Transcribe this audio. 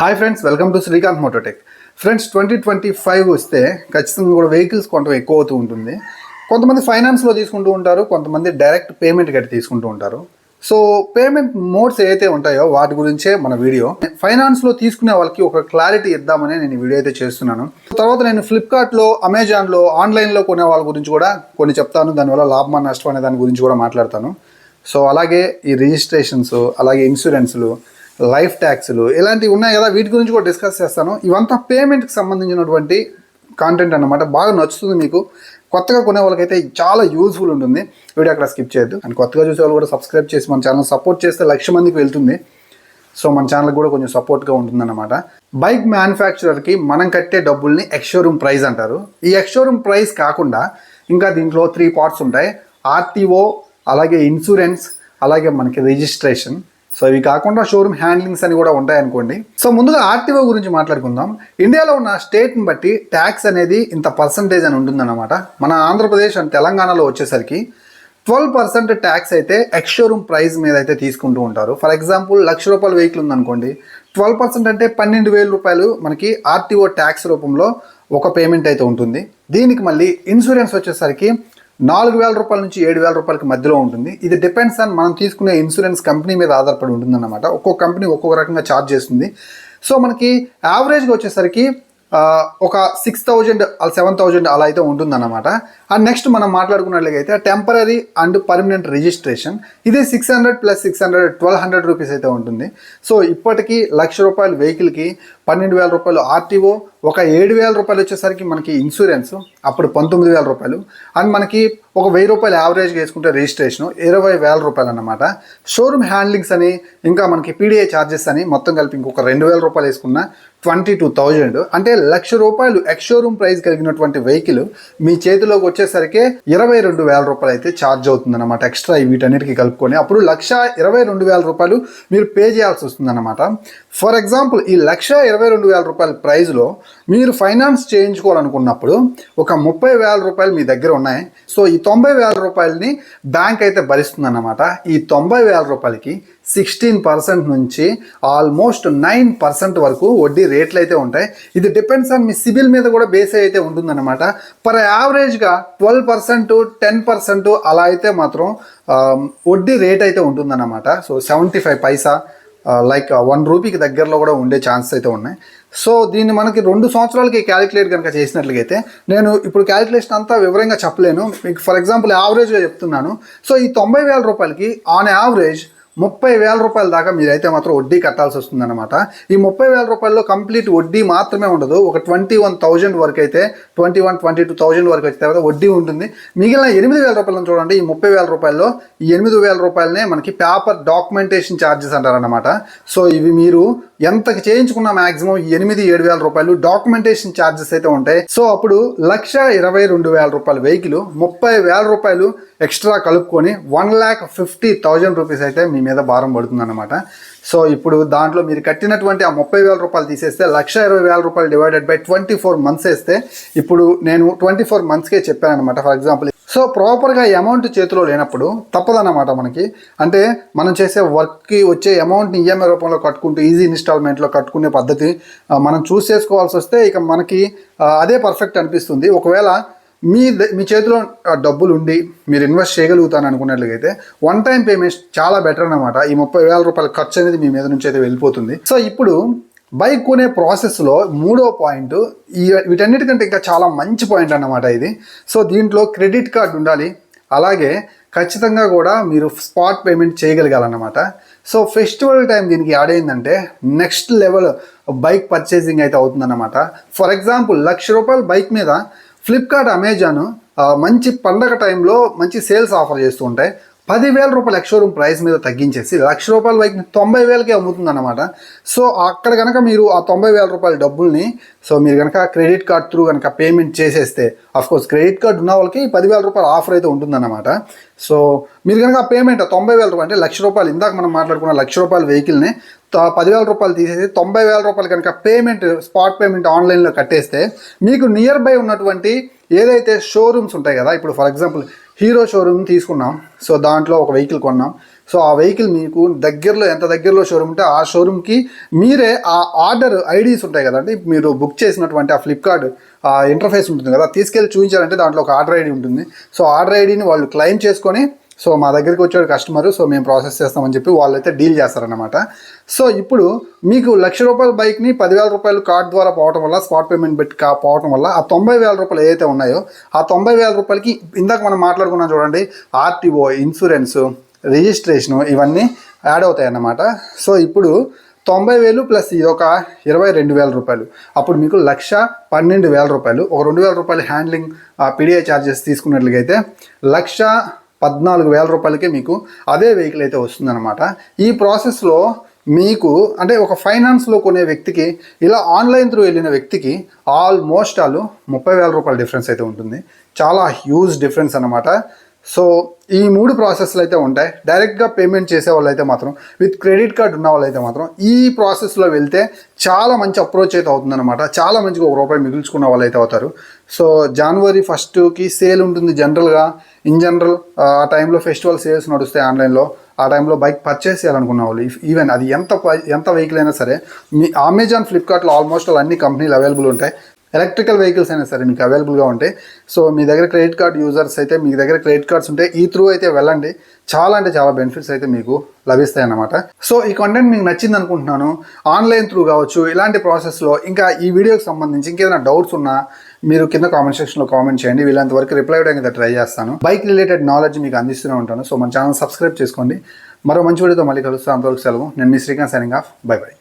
Hi friends welcome to Srikanth Mototech friends twenty twenty five వస్తే ఖచ్చితంగా కూడా vehicles కొంత ఎక్కువ అవుతూ ఉంటుంది. కొంతమంది ఫైనాన్స్లో తీసుకుంటూ ఉంటారు కొంతమంది డైరెక్ట్ పేమెంట్ కట్టి తీసుకుంటూ ఉంటారు. సో పేమెంట్ మోడ్స్ ఏవైతే ఉంటాయో వాటి గురించే మన వీడియో ఫైనాన్స్లో తీసుకునే వాళ్ళకి ఒక క్లారిటీ ఇద్దామని నేను వీడియో అయితే చేస్తున్నాను. తర్వాత నేను ఫ్లిప్కార్ట్లో అమెజాన్లో ఆన్లైన్లో కొనే వాళ్ళ గురించి కూడా కొన్ని చెప్తాను. దానివల్ల లాభమా నష్టం అనే దాని గురించి కూడా మాట్లాడతాను. సో అలాగే ఈ రిజిస్ట్రేషన్స్ అలాగే ఇన్సూరెన్స్లు లైఫ్ ట్యాక్స్లు ఇలాంటివి ఉన్నాయి కదా వీటి గురించి కూడా డిస్కస్ చేస్తాను. ఇవంతా పేమెంట్కి సంబంధించినటువంటి కాంటెంట్ అన్నమాట. బాగా నచ్చుతుంది మీకు. కొత్తగా కొనే వాళ్ళకైతే చాలా యూజ్ఫుల్ ఉంటుంది. వీడియో అక్కడ స్కిప్ చేయొద్దు. అండ్ కొత్తగా చూసే వాళ్ళు కూడా సబ్స్క్రైబ్ చేసి మన ఛానల్ సపోర్ట్ చేస్తే లక్ష మందికి వెళ్తుంది. సో మన ఛానల్ కూడా కొంచెం సపోర్ట్గా ఉంటుందన్నమాట. బైక్ మ్యానుఫ్యాక్చరర్కి మనం కట్టే డబ్బుల్ని ఎక్స్షోరూమ్ ప్రైస్ అంటారు. ఈ ఎక్స్షోరూమ్ ప్రైస్ కాకుండా ఇంకా దీంట్లో త్రీ పార్ట్స్ ఉంటాయి. ఆర్టీఓ అలాగే ఇన్సూరెన్స్ అలాగే మనకి రిజిస్ట్రేషన్ సో ఇవి కాకుండా షోరూమ్ హ్యాండ్లింగ్స్ అని కూడా ఉంటాయి అనుకోండి సో ముందుగా ఆర్టీఓ గురించి మాట్లాడుకుందాం. ఇండియాలో ఉన్న స్టేట్ని బట్టి ట్యాక్స్ అనేది ఇంత పర్సంటేజ్ అని ఉంటుందన్నమాట. మన ఆంధ్రప్రదేశ్ అండ్ తెలంగాణలో వచ్చేసరికి ట్వెల్వ్ పర్సెంట్ ట్యాక్స్ అయితే ఎక్స్ షోరూమ్ ప్రైస్ మీద అయితే తీసుకుంటూ ఉంటారు. ఫర్ ఎగ్జాంపుల్ లక్ష రూపాయల వెహికల్ ఉందనుకోండి. ట్వెల్వ్ పర్సెంట్ అంటే పన్నెండు వేల రూపాయలు మనకి ఆర్టీఓ ట్యాక్స్ రూపంలో ఒక పేమెంట్ అయితే ఉంటుంది. దీనికి మళ్ళీ ఇన్సూరెన్స్ వచ్చేసరికి నాలుగు వేల రూపాయల నుంచి ఏడు వేల రూపాయలకి మధ్యలో ఉంటుంది. ఇది డిపెండ్స్ ఆన్ మనం తీసుకునే ఇన్సూరెన్స్ కంపెనీ మీద ఆధారపడి ఉంటుందన్నమాట. ఒక్కొక్క కంపెనీ ఒక్కొక్క రకంగా ఛార్జ్ చేస్తుంది. సో మనకి యావరేజ్గా వచ్చేసరికి ఒక సిక్స్ థౌజండ్ సెవెన్ థౌజండ్ అలా అయితే ఉంటుందన్నమాట. అండ్ నెక్స్ట్ మనం మాట్లాడుకున్నట్లయితే టెంపరీ అండ్ పర్మనెంట్ రిజిస్ట్రేషన్ ఇది six hundred plus six hundred twelve hundred rupees అయితే ఉంటుంది. సో ఇప్పటికీ లక్ష రూపాయల వెహికల్కి పన్నెండు వేల రూపాయలు ఆర్టీఓ ఒక ఏడు వేల రూపాయలు వచ్చేసరికి మనకి ఇన్సూరెన్స్ అప్పుడు పంతొమ్మిది వేల రూపాయలు. అండ్ మనకి ఒక వెయ్యి రూపాయలు యావరేజ్గా వేసుకుంటే రిజిస్ట్రేషన్ ఇరవై వేల రూపాయలు అన్నమాట. షోరూమ్ హ్యాండ్లింగ్స్ అని ఇంకా మనకి పీడిఐ ఛార్జెస్ అని మొత్తం కలిపి ఇంకొక రెండు వేల రూపాయలు వేసుకున్న ట్వంటీ టూ థౌజండ్. అంటే లక్ష రూపాయలు ఎక్స్ షోరూమ్ ప్రైస్ కలిగినటువంటి వెహికల్ మీ చేతిలోకి వచ్చేసరికి ఇరవై రెండు వేల రూపాయలు అయితే ఛార్జ్ అవుతుందన్నమాట ఎక్స్ట్రా వీటన్నిటికీ కలుపుకొని. అప్పుడు లక్ష ఇరవై రెండు వేల రూపాయలు మీరు పే చేయాల్సి వస్తుందన్నమాట. ఫర్ ఎగ్జాంపుల్ ఈ లక్ష ఇరవై రెండు వేల రూపాయల ప్రైస్లో మీరు ఫైనాన్స్ చేయించుకోవాలనుకున్నప్పుడు ఒక ముప్పై వేల రూపాయలు మీ దగ్గర ఉన్నాయి. సో ఈ తొంభై వేల రూపాయలని బ్యాంక్ అయితే భరిస్తుందన్నమాట. ఈ తొంభై వేల రూపాయలకి సిక్స్టీన్ పర్సెంట్ నుంచి ఆల్మోస్ట్ నైన్ పర్సెంట్ వరకు వడ్డీ రేట్లు అయితే ఉంటాయి. ఇది డిపెండ్స్ ఆన్ మీ సిబిల్ మీద కూడా బేస్ అయితే ఉంటుందన్నమాట. పర్ యావరేజ్గా ట్వెల్వ్ పర్సెంట్ టెన్ పర్సెంట్ అలా అయితే మాత్రం వడ్డీ రేట్ అయితే ఉంటుందన్నమాట. So seventy five paisa like one రూపీకి దగ్గరలో కూడా ఉండే ఛాన్స్ అయితే ఉన్నాయి. సో దీన్ని మనకి రెండు సంవత్సరాలకి క్యాలిక్యులేట్ కనుక చేసినట్లయితే నేను ఇప్పుడు క్యాలిక్యులేషన్ అంతా వివరంగా చెప్పలేను. మీకు ఫర్ ఎగ్జాంపుల్ యావరేజ్గా చెప్తున్నాను. సో ఈ తొంభై వేల రూపాయలకి ఆన్ యావరేజ్ ముప్పై వేల రూపాయల దాకా మీరైతే మాత్రం వడ్డీ కట్టాల్సి వస్తుందన్నమాట. ఈ ముప్పై వేల రూపాయల్లో కంప్లీట్ వడ్డీ మాత్రమే ఉండదు. ఒక ట్వంటీ వన్ థౌజండ్ వరకు అయితే twenty one twenty two thousand వరకు అయితే తర్వాత వడ్డీ ఉంటుంది. మిగిలిన ఎనిమిది వేల రూపాయలను చూడండి. ఈ ముప్పై వేల రూపాయల్లో ఈ ఎనిమిది వేల రూపాయలనే మనకి పేపర్ డాక్యుమెంటేషన్ ఛార్జెస్ అంటారనమాట సో ఇవి మీరు ఎంత చేయించుకున్న మాక్సిమం ఎనిమిది ఏడు వేల రూపాయలు డాక్యుమెంటేషన్ ఛార్జెస్ అయితే ఉంటాయి. సో అప్పుడు లక్ష ఇరవై రెండు వేల రూపాయల వెహికల్ ముప్పై వేల రూపాయలు ఎక్స్ట్రా కలుపుకొని one lakh fifty thousand rupees అయితే మీ మీద భారం పడుతుంది అనమాట సో ఇప్పుడు దాంట్లో మీరు కట్టినటువంటి ఆ ముప్పై వేల రూపాయలు తీసేస్తే లక్ష ఇరవై వేల రూపాయలు divided by twenty four months వేస్తే ఇప్పుడు నేను ట్వంటీ ఫోర్ మంత్స్కే చెప్పాను అనమాట ఫర్ ఎగ్జాంపుల్. సో ప్రాపర్గా అమౌంట్ చేతిలో లేనప్పుడు తప్పదన్నమాట మనకి. అంటే మనం చేసే వర్క్కి వచ్చే అమౌంట్ని ఈఎంఐ రూపంలో కట్టుకుంటూ ఈజీ ఇన్స్టాల్మెంట్లో కట్టుకునే పద్ధతి మనం చూస్ చేసుకోవాల్సి వస్తే ఇక మనకి అదే పర్ఫెక్ట్ అనిపిస్తుంది. ఒకవేళ మీ ద- మీ చేతిలో ఆ డబ్బులు ఉండి మీరు ఇన్వెస్ట్ చేయగలుగుతాను అనుకున్నట్లయితే వన్ టైం పేమెంట్ చాలా బెటర్ అనమాట ఈ ముప్పై వేల రూపాయల ఖర్చు అనేది మీ మీద నుంచి అయితే వెళ్ళిపోతుంది. సో ఇప్పుడు బైక్ కొనే ప్రాసెస్లో మూడో పాయింట్ ఈ వీటన్నిటికంటే ఇంకా చాలా మంచి పాయింట్ అన్నమాట ఇది. సో దీంట్లో క్రెడిట్ కార్డు ఉండాలి. అలాగే ఖచ్చితంగా కూడా మీరు స్పాట్ పేమెంట్ చేయగలగాలన్నమాట. సో ఫెస్టివల్ టైం దీనికి యాడ్ అయిందంటే నెక్స్ట్ లెవెల్ బైక్ పర్చేసింగ్ అయితే అవుతుందన్నమాట. ఫర్ ఎగ్జాంపుల్ లక్ష రూపాయల బైక్ మీద ఫ్లిప్కార్ట్ అమెజాన్ మంచి పండగ టైంలో మంచి సేల్స్ ఆఫర్ చేస్తూ ఉంటాయి. పదివేల రూపాయల ఎక్స్షోరూమ్ ప్రైస్ మీద తగ్గించేసి లక్ష రూపాయల బైక్ని తొంభై వేలకే అమ్ముతుందన్నమాట. సో అక్కడ కనుక మీరు ఆ తొంభై వేల రూపాయల డబ్బుల్ని సో మీరు కనుక క్రెడిట్ కార్డ్ త్రూ కనుక పేమెంట్ చేసేస్తే కోర్స్ క్రెడిట్ కార్డ్ ఉన్న వాళ్ళకి పదివేల రూపాయల ఆఫర్ అయితే ఉంటుందన్నమాట. సో మీరు కనుక పేమెంట్ తొంభై వేల రూపాయలు అంటే లక్ష రూపాయలు ఇందాక మనం మాట్లాడుకున్న లక్ష రూపాయల వెహికల్ని పదివేల రూపాయలు తీసేసి తొంభై వేల రూపాయలు కనుక పేమెంట్ స్పాట్ పేమెంట్ ఆన్లైన్లో కట్టేస్తే మీకు నియర్ బై ఉన్నటువంటి ఏదైతే షోరూమ్స్ ఉంటాయి కదా ఇప్పుడు ఫర్ ఎగ్జాంపుల్ హీరో షోరూమ్ తీసుకున్నాం. సో దాంట్లో ఒక వెహికల్ కొన్నాం. సో ఆ వెహికల్ మీకు దగ్గరలో ఎంత దగ్గరలో షోరూమ్ ఉంటే ఆ షోరూమ్కి మీరే ఆ ఆర్డర్ ఐడీస్ ఉంటాయి కదండి మీరు బుక్ చేసినటువంటి ఆ ఫ్లిప్కార్ట్ ఆ ఇంటర్ఫేస్ ఉంటుంది కదా తీసుకెళ్ళి చూపించాలంటే దాంట్లో ఒక ఆర్డర్ ఐడి ఉంటుంది. సో ఆర్డర్ ఐడిని వాళ్ళు క్లెయిమ్ చేసుకొని సో మా దగ్గరికి వచ్చాడు కస్టమర్ సో మేము ప్రాసెస్ చేస్తామని చెప్పి వాళ్ళైతే డీల్ చేస్తారనమాట సో ఇప్పుడు మీకు లక్ష రూపాయల బైక్ని పదివేల రూపాయలు కార్డ్ ద్వారా పోవడం వల్ల స్పాట్ పేమెంట్ పెట్టి కాపోవడం వల్ల ఆ తొంభై వేల రూపాయలు ఏదైతే ఉన్నాయో ఆ తొంభై వేల రూపాయలకి ఇందాక మనం మాట్లాడుకున్నాం చూడండి ఆర్టీఓ ఇన్సూరెన్స్ రిజిస్ట్రేషను ఇవన్నీ యాడ్ అవుతాయి అన్నమాట సో ఇప్పుడు తొంభై వేలు ప్లస్ ఇది ఒక ఇరవై రెండు వేల రూపాయలు. అప్పుడు మీకు లక్ష పన్నెండు వేల రూపాయలు ఒక రెండు వేల రూపాయలు హ్యాండ్లింగ్ పీడిఐ ఛార్జెస్ తీసుకున్నట్లయితే లక్ష పద్నాలుగు వేల రూపాయలకే మీకు అదే వెహికల్ అయితే వస్తుందన్నమాట. ఈ ప్రాసెస్లో మీకు అంటే ఒక ఫైనాన్స్లో కొనే వ్యక్తికి ఇలా ఆన్లైన్ త్రూ వెళ్ళిన వ్యక్తికి ఆల్మోస్ట్ ఆల్ ముప్పై వేల రూపాయల డిఫరెన్స్ అయితే ఉంటుంది. చాలా హ్యూజ్ డిఫరెన్స్ అనమాట సో ఈ మూడు ప్రాసెస్లు అయితే ఉంటాయి. డైరెక్ట్గా పేమెంట్ చేసే వాళ్ళైతే మాత్రం విత్ క్రెడిట్ కార్డ్ ఉన్న వాళ్ళైతే మాత్రం ఈ ప్రాసెస్లో వెళ్తే చాలా మంచి అప్రోచ్ అయితే అవుతుందన్నమాట. చాలా మంచిగా ఒక రూపాయి మిగుల్చుకున్న వాళ్ళు అయితే అవుతారు సో జనవరి ఫస్ట్కి సేల్ ఉంటుంది జనరల్గా ఇన్ జనరల్ ఆ టైంలో ఫెస్టివల్ సేల్స్ నడుస్తాయి ఆన్లైన్లో ఆ టైంలో బైక్ పర్చేస్ చేయాలనుకున్న వాళ్ళు. ఈవెన్ అది ఎంత ఎంత వెహికల్ అయినా సరే మీ అమెజాన్ ఫ్లిప్కార్ట్లో ఆల్మోస్ట్ అన్ని కంపెనీలు అవైలబుల్ ఉంటాయి. ఎలక్ట్రికల్ వెహికల్స్ అయినా సరే మీకు అవైలబుల్గా ఉంటాయి. సో మీ దగ్గర క్రెడిట్ కార్డ్ యూజర్స్ అయితే మీ దగ్గర క్రెడిట్ కార్డ్స్ ఉంటే ఈ త్రూ అయితే వెళ్ళండి. చాలా అంటే చాలా బెనిఫిట్స్ అయితే మీకు లభిస్తాయి అన్నమాట సో ఈ కంటెంట్ మీకు నచ్చింది అనుకుంటున్నాను. ఆన్లైన్ త్రూ కావచ్చు ఇలాంటి ప్రాసెస్లో ఇంకా ఈ వీడియోకి సంబంధించి ఇంకేదైనా డౌట్స్ ఉన్నా మీరు కింద కామెంట్ సెక్షన్లో కామెంట్ చేయండి. వీళ్ళంత వరకు రిప్లై ఇవ్వడానికి ట్రై చేస్తాను. బైక్ రిలేటెడ్ నాలెడ్జ్ మీకు అందిస్తూనే ఉంటాను. సో మన ఛానల్ సబ్స్క్రైబ్ చేసుకోండి. మరో మంచి వీడియోతో మళ్ళీ కలుస్తాను. అంతవరకు సెలవు. నేను మీ Srikanth signing off bye bye